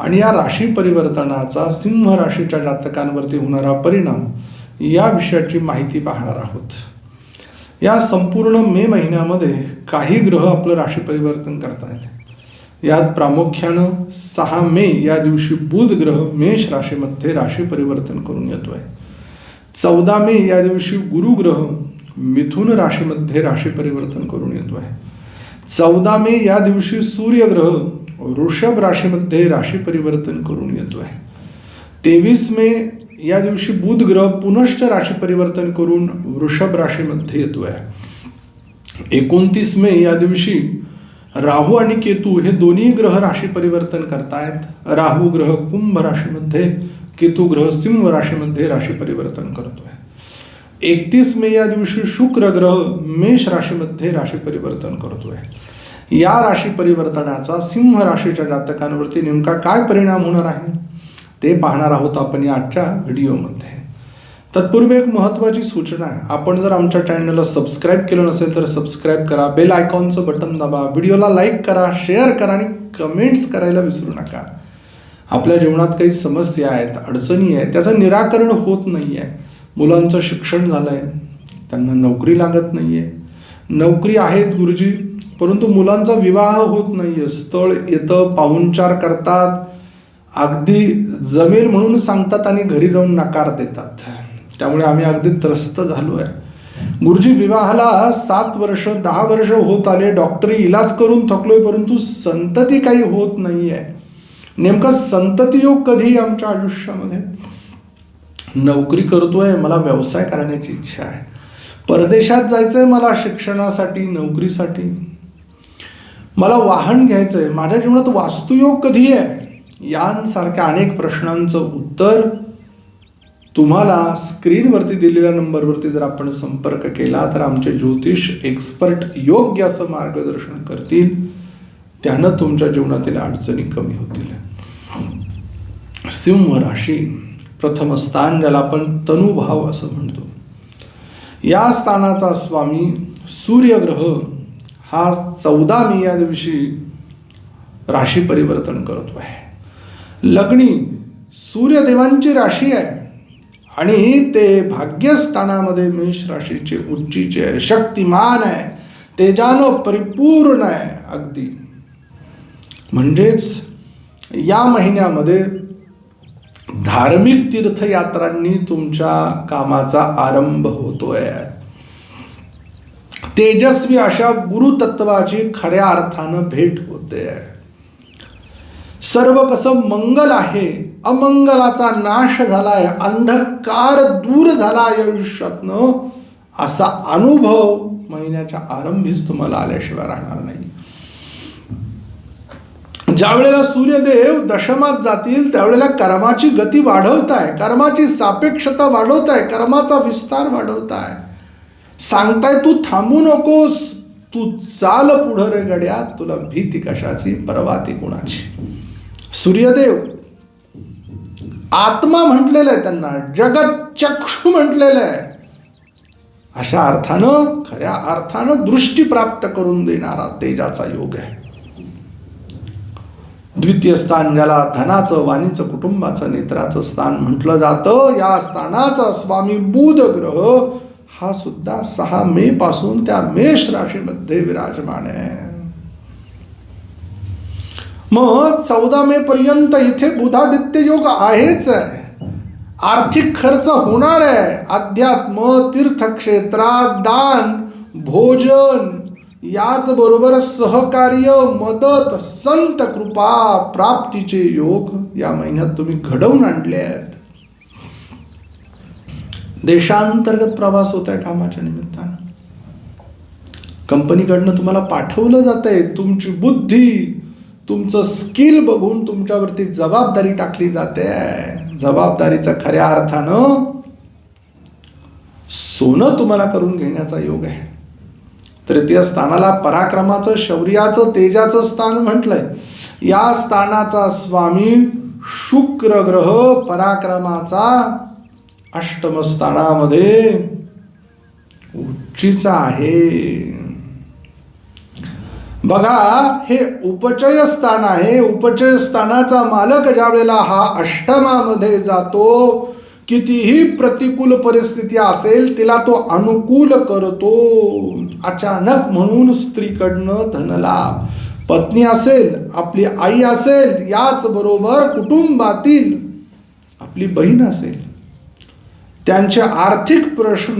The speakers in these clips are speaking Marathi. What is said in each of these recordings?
आणि या राशी परिवर्तनाचा सिंह राशीच्या जातकांवरती होणारा परिणाम या विषयाची माहिती पाहणार आहोत. या संपूर्ण मे महिन्यामध्ये काही ग्रह आपलं राशी परिवर्तन करतायत. यात प्रामुख्यानं सहा मे या दिवशी बुध ग्रह मेष राशीमध्ये राशी परिवर्तन करून येतोय. चौदा मे या दिवशी गुरुग्रह मिथुन राशीमध्ये राशी परिवर्तन करून येतोय. चौदा मे या दिवशी सूर्यग्रह वृषभ राशीमध्ये राशी परिवर्तन करून येतो आहे. तेवीस मे या दिवशी बुध ग्रह पुनश्च राशी परिवर्तन करून वृषभ राशीमध्ये येतो आहे. एकोणतीस मे या दिवशी राहू आणि केतू हे दोन्ही ग्रह राशी परिवर्तन करतायत. राहू ग्रह कुंभ राशीमध्ये केतू ग्रह सिंह राशीमध्ये राशी परिवर्तन करतोय. एकतीस मे या दिवशी शुक्र ग्रह मेष राशीमध्ये राशी परिवर्तन करतोय. या राशी परिवर्तनाचा सिंह राशीच्या जातकांवरती नेमका काय परिणाम होणार आहे? ते पाहणार आहोत आपण या आजच्या व्हिडिओमध्ये. तत्पूर्वी एक महत्त्वाची सूचना आहे. आपण जर आमच्या चॅनलला सबस्क्राईब केलं नसेल तर सबस्क्राईब करा बेल आयकॉनचं बटन दाबा व्हिडिओला लाईक करा शेअर करा आणि कमेंट्स करायला विसरू नका. आपल्या जीवनात काही समस्या आहेत अडचणी आहेत त्याचं निराकरण होत नाही आहे मुलांचं शिक्षण झालं आहे त्यांना नोकरी लागत नाही आहे नोकरी आहेत गुरुजी परंतु मुलांचा विवाह होत नाही आहे स्थळ येतं पाहुणचार करतात. अगदी जमेल म्हणून सांगतात आणि घरी जाऊन नकार देतात. त्यामुळे आम्ही अगदी त्रस्त झालो आहे गुरुजी विवाहाला सात वर्ष दहा वर्ष होत आले. डॉक्टरी इलाज करून थकलोय परंतु संतती काही होत नाही आहे नेमका संतती योग कधी आमच्या आयुष्यामध्ये? नोकरी करतोय मला व्यवसाय करण्याची इच्छा आहे. परदेशात जायचंय मला शिक्षणासाठी नोकरीसाठी. मला वाहन घ्यायचं आहे माझ्या जीवनात वास्तुयोग कधी आहे? यांसारख्या अनेक प्रश्नांचं उत्तर तुम्हाला स्क्रीनवरती दिलेल्या नंबरवरती जर आपण संपर्क केला तर आमचे ज्योतिष एक्सपर्ट योग्य असं मार्गदर्शन करतील. त्यानं तुमच्या जीवनातील अडचणी कमी होतील. सिंह राशी प्रथम स्थान ज्याला आपण तनुभाव असं म्हणतो. या स्थानाचा स्वामी सूर्यग्रह हा चौदा मी या दिवशी राशी परिवर्तन करतो आहे. लग्नी सूर्यदेवांची राशी आहे आणि ते भाग्यस्थानामध्ये मेष राशीचे उंचीचे आहे शक्तिमान आहे. तेजानं परिपूर्ण आहे अगदी. म्हणजेच या महिन्यामध्ये धार्मिक तीर्थयात्रांनी तुमच्या कामाचा आरंभ होतो आहे तेजस्वी अशा गुरुतत्वाची खऱ्या अर्थानं भेट होते. सर्व कसं मंगल आहे अमंगलाचा नाश झालाय अंधकार दूर झाला आयुष्यातनं असा अनुभव महिन्याच्या आरंभीच तुम्हाला आल्याशिवाय राहणार नाही. ज्या वेळेला सूर्यदेव दशमात जातील त्यावेळेला कर्माची गती वाढवताय कर्माची सापेक्षता वाढवताय कर्माचा विस्तार वाढवताय. सांगताय तू थांबू नकोस. तू चाल पुढं रे गड्या. तुला भीती कशाची? परवाती कुणाची? सूर्यदेव आत्मा म्हटलेलं आहे त्यांना जगत चक्षु म्हटलेलं आहे अशा अर्थानं खऱ्या अर्थानं दृष्टी प्राप्त करून देणारा तेजाचा योग आहे. द्वितीय स्थान ज्याला धनाचं वाणीचं कुटुंबाचं नेत्राचं स्थान म्हटलं जातं या स्थानाचा स्वामी बुध ग्रह हा सुद्धा सहा मे पासून त्या मेष राशीमध्ये विराजमान आहे. मग चौदा मे पर्यंत इथे बुधादित्य योग आहेच आहे. आर्थिक खर्च होणार आहे. अध्यात्म तीर्थक्षेत्रात दान भोजन याचबरोबर सहकार्य मदत संत कृपा प्राप्तीचे योग या महिन्यात तुम्ही घडवून आणले आहेत. देशांतर्गत प्रवास होत आहे कामाच्या निमित्तानं. कंपनीकडनं तुम्हाला पाठवलं जात आहे तुमची बुद्धी तुमचं स्किल बघून तुमच्यावरती जबाबदारी टाकली जाते. जबाबदारीचा खऱ्या अर्थानं सोनं तुम्हाला करून घेण्याचा योग आहे. तृतीय स्थानाला पराक्रमाचं शौर्याचं तेजाचं स्थान म्हटलंय. या स्थानाचा स्वामी शुक्र ग्रह पराक्रमाचा अष्टमस्थानामध्ये उच्चीचा आहे. बघा हे उपचय स्थान आहे. उपचय स्थानाचा मालक ज्या वेळेला हा अष्टमामध्ये जातो कितीही प्रतिकूल परिस्थिती असेल तिला तो अनुकूल करतो. अचानक म्हणून स्त्रीकडनं धनलाभ. पत्नी असेल आपली आई असेल याच बरोबर कुटुंबातील आपली बहीण असेल त्यांचे आर्थिक प्रश्न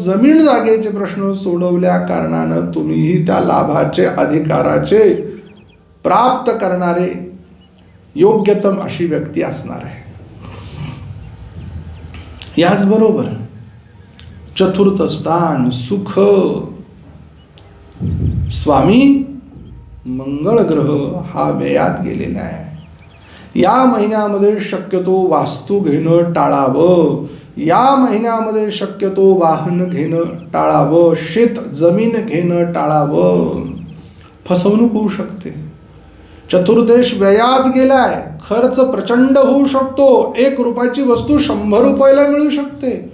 जमीन जागेचे प्रश्न सोडवल्या कारणानं तुम्हीही त्या लाभाचे अधिकाराचे प्राप्त करणारे योग्यतम अशी व्यक्ती असणार आहे. याचबरोबर चतुर्थ स्थान सुख स्वामी मंगळ ग्रह हा व्ययात गेलेला आहे. या महिन्यामध्ये शक्यतो वास्तू घेणं टाळावं या महिन्यामध्ये शक्यतो वाहन घेणं टाळावं शेत जमीन घेणं टाळावं. फसवणूक होऊ शकते. चतुर्देश व्ययात गेलाय. खर्च प्रचंड होऊ शकतो. एक रुपयाची वस्तू शंभर रुपयाला मिळू शकते.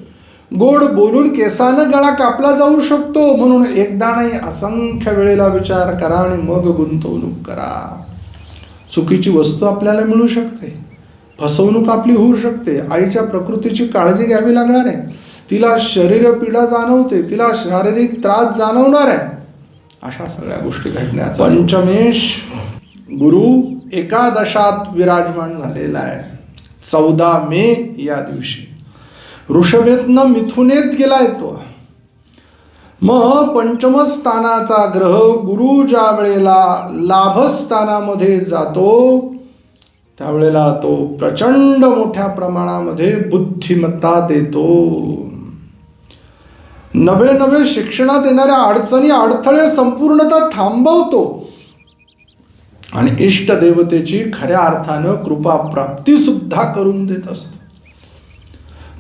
गोड बोलून केसानं गळा कापला जाऊ शकतो. म्हणून एकदा नाही असंख्य वेळेला विचार करा आणि मग गुंतवणूक करा. चुकीची वस्तू आपल्याला मिळू शकते. फसवणूक आपली होऊ शकते. आईच्या प्रकृतीची काळजी घ्यावी लागणार आहे. तिला शरीर पीडा जाणवते. तिला शारीरिक त्रास जाणवणार आहे. अशा सगळ्या गोष्टी घडण्याचा पंचमेश गुरु एकादशात विराजमान झालेला आहे. चौदा मे या दिवशी. ऋषभेतनं मिथुनेत गेलाय तो. मग पंचमस्थानाचा ग्रह गुरु ज्या वेळेला लाभस्थानामध्ये जातो त्यावेळेला तो प्रचंड मोठ्या प्रमाणामध्ये बुद्धिमत्ता देतो. नवे नवे शिक्षणात येणाऱ्या अडचणी अडथळे संपूर्णतः थांबवतो. आणि इष्ट देवतेची खऱ्या अर्थानं कृपा प्राप्ती सुद्धा करून देत असतो.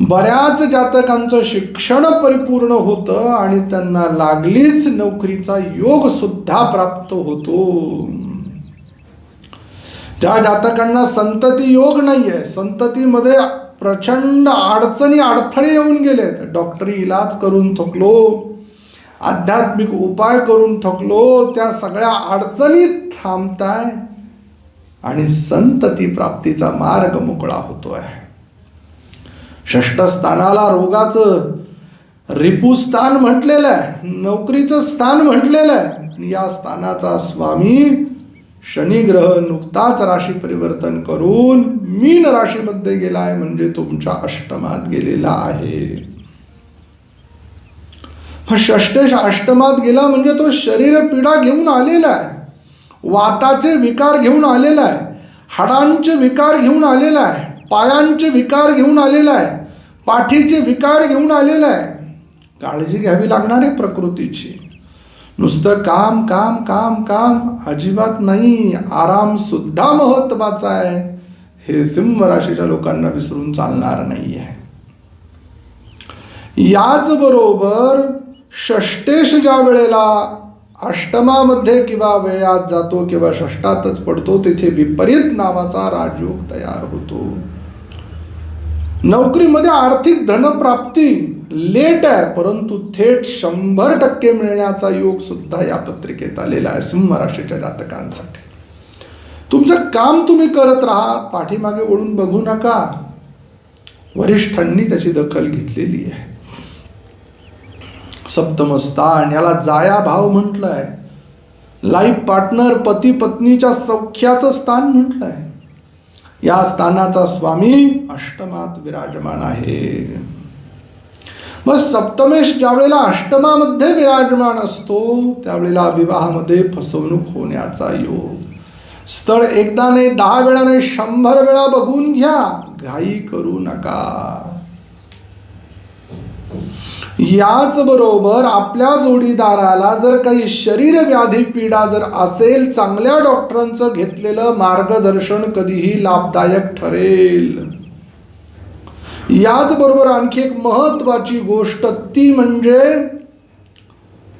बऱ्याच जातकांचं शिक्षण परिपूर्ण होतं आणि त्यांना लागलीच नोकरीचा योग सुद्धा प्राप्त होतो. ज्या जातकांना संतती योग नाही आहे संततीमध्ये प्रचंड अडचणी अडथळे येऊन गेलेत. डॉक्टरी इलाज करून थकलो आध्यात्मिक उपाय करून थकलो त्या सगळ्या अडचणी थांबताय आणि संतती प्राप्तीचा मार्ग मोकळा होतो आहे स्थानाला रोगाचं रिपुस्थान म्हटलेलं आहे. नोकरीचं स्थान म्हटलेलं आहे. या स्थानाचा स्वामी शनिग्रह नुकताच राशी परिवर्तन करून मीन राशीमध्ये आहे म्हणजे तुमच्या अष्टमात गेलेला आहे. षष्टेश अष्टमात गेला म्हणजे तो शरीर पीडा घेऊन आलेला आहे. वाताचे विकार घेऊन आलेला आहे. हाडांचे विकार घेऊन आलेला आहे. पायांचे विकार घेऊन आलेला आहे. पाठीचे विकार घेऊन आलेला आहे. काळजी घ्यावी लागणार आहे प्रकृतीची. नुसतं काम काम काम काम अजिबात नाही. आरामसुद्धा महत्त्वाचा आहे. हे सिंह राशीच्या लोकांना विसरून चालणार नाही आहे याचबरोबर षष्टेश ज्या वेळेला अष्टमामध्ये किंवा वयात जातो किंवा षष्टातच पडतो तिथे विपरीत नावाचा राजयोग तयार होतो. नोकरीमध्ये आर्थिक धनप्राप्ती लेट आहे परंतु थेट शंभर टक्के मिळण्याचा योग सुद्धा या पत्रिकेत आलेला आहे सिंह राशीच्या जातकांसाठी. तुमचं काम तुम्ही करत राहा पाठीमागे ओढून बघू नका. वरिष्ठांनी त्याची दखल घेतलेली आहे. सप्तमस्थान याला जाया भाव म्हटलंय. लाईफ पार्टनर पती पत्नीच्या सौख्याचं स्थान म्हटलंय. या स्थानाचा स्वामी अष्टमात विराजमान आहे. मग सप्तमेश ज्या वेळेला अष्टमामध्ये विराजमान असतो त्यावेळेला विवाहामध्ये फसवणूक होण्याचा योग. स्थळ एकदा नाही दहा वेळा नाही शंभर वेळा बघून घ्या घाई करू नका. याच बरोबर आपल्या जोडीदाराला जर काही शरीर व्याधी पीडा जर असेल चांगल्या डॉक्टरांचं घेतलेलं मार्गदर्शन कधीही लाभदायक ठरेल. याचबरोबर आणखी एक महत्वाची गोष्ट ती म्हणजे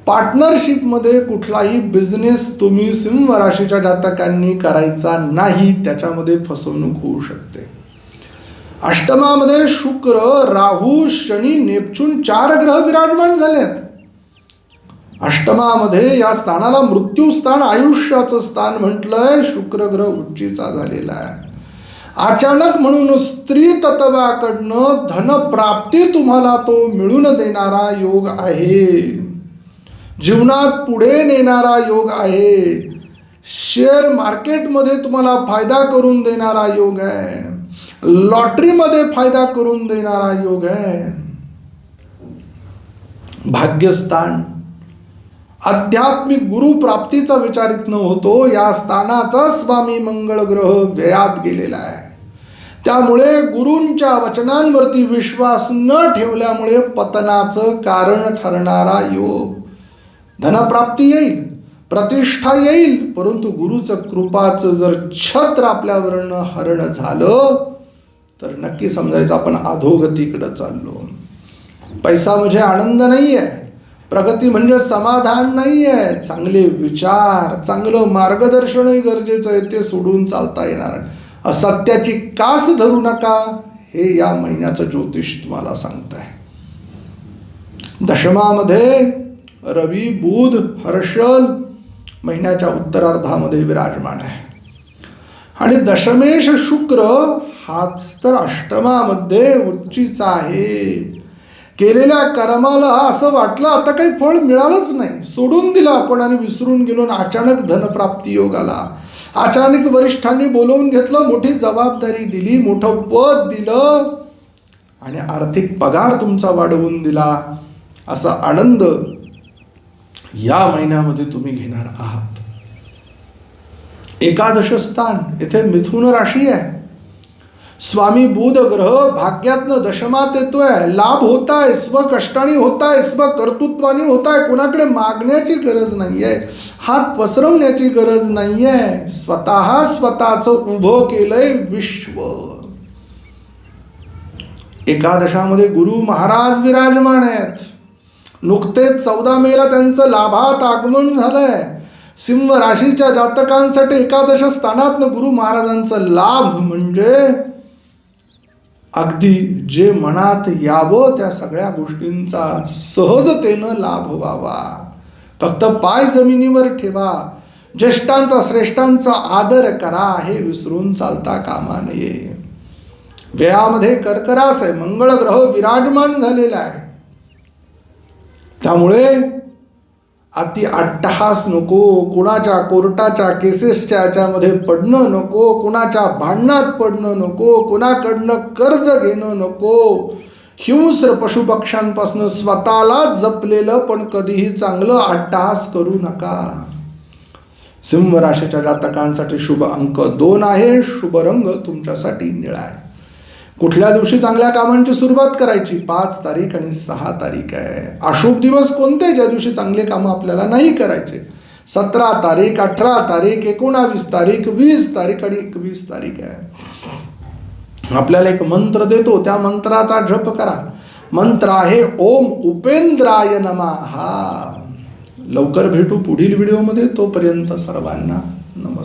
पार्टनरशिपमध्ये कुठलाही बिझनेस तुम्ही सिंह राशीच्या जातकांनी करायचा नाही त्याच्यामध्ये फसवणूक होऊ शकते. अष्टमामध्ये शुक्र राहू शनी नेपच्यून चार ग्रह विराजमान आहेत अष्टमामध्ये या स्थानाला मृत्यू स्थान आयुष्याचं स्थान म्हटलंय शुक्र ग्रह उच्चीचा झालेला आहे. अचानक म्हणून स्त्री तत्वाकडनं धनप्राप्ती तुम्हाला तो मिळून देणारा योग आहे. जीवनात पुढे नेणारा योग आहे. शेअर मार्केटमध्ये तुम्हाला फायदा करून देणारा योग आहे. लॉटरीमध्ये फायदा करून देणारा योग आहे. भाग्यस्थान. आध्यात्मिक गुरु प्राप्तीचा विचार इथनं होतो या स्थानाचा स्वामी मंगळ ग्रह व्ययात गेलेला आहे. त्यामुळे गुरूंच्या वचनांवरती विश्वास न ठेवल्यामुळे पतनाचं कारण ठरणारा योग. धनप्राप्ती येईल प्रतिष्ठा येईल परंतु गुरुचं कृपाचं जर छत्र आपल्यावरनं हरण झालं तर नक्की समजायचं आपण अधोगतीकडं चाललो. पैसा म्हणजे आनंद नाही आहे प्रगती म्हणजे समाधान नाही आहे चांगले विचार चांगलं मार्गदर्शनही गरजेचं आहे ते सोडून चालता येणार असत्याची कास धरू नका हे या महिन्याचं ज्योतिष तुम्हाला सांगत आहे दशमामध्ये रवी बुध हर्षल महिन्याच्या उत्तरार्धामध्ये विराजमान आहे. आणि दशमेश शुक्र हाच तर अष्टमामध्ये उच्चीचा आहे केलेल्या कर्माला असं वाटलं आता काही फळ मिळालंच नाही. सोडून दिलं आपण आणि विसरून गेलो आणि अचानक धनप्राप्ती योग आला अचानक वरिष्ठांनी बोलवून घेतलं मोठी जबाबदारी दिली मोठं पद दिलं आणि आर्थिक पगार तुमचा वाढवून दिला. असा आनंद या महिन्यामध्ये तुम्ही घेणार आहात. एकादश स्थान येथे मिथुन राशी आहे. स्वामी बुध ग्रह भाग्यातनं दशमात येतोय. लाभ होताय स्व कष्टाने होताय स्व कर्तृत्वाने होताय. कोणाकडे मागण्याची गरज नाहीये हात पसरवण्याची गरज नाहीये. स्वतः स्वतःचं उभं केलंय विश्व. एकादशामध्ये गुरु महाराज विराजमान आहेत. नुकतेच चौदा मेला त्यांचं लाभात आगमन झालंय. सिंह राशीच्या जातकांसाठी एकादश स्थानातनं गुरु महाराजांचा लाभ म्हणजे अगदी जे मनात यावं त्या सगळ्या गोष्टींचा सहजतेनं लाभ व्हावा. फक्त पाय जमिनीवर ठेवा. ज्येष्ठांचा श्रेष्ठांचा आदर करा हे विसरून चालता कामा नये. व्ययामध्ये कर्करास आहे मंगळ ग्रह विराजमान झालेला आहे. त्यामुळे अति अट्टहास नको कुणाच्या कोर्टाच्या केसेसच्या याच्यामध्ये पडणं नको कुणाच्या भांडणात पडणं नको कुणाकडनं कर्ज घेणं नको. हिंस्र पशुपक्ष्यांपासून स्वतःला जपलेलं पण कधीही चांगलं अट्टहास करू नका. सिंह राशीच्या जातकांसाठी शुभ अंक दोन आहे शुभ रंग तुमच्यासाठी निळा आहे. कुठल्या दिवशी चांगल्या कामांची सुरुवात करायची? पाच तारीख आणि सहा तारीख आहे. अशुभ दिवस कोणते? ज्या दिवशी चांगले कामं आपल्याला नाही करायचे. सतरा तारीख अठरा तारीख एकोणावीस तारीख वीस तारीख आणि एकवीस तारीख आहे. आपल्याला एक मंत्र देतो. त्या मंत्राचा जप करा. मंत्र आहे ओम उपेंद्राय नमः. लवकर भेटू पुढील व्हिडिओमध्ये. तोपर्यंत सर्वांना नमस्कार.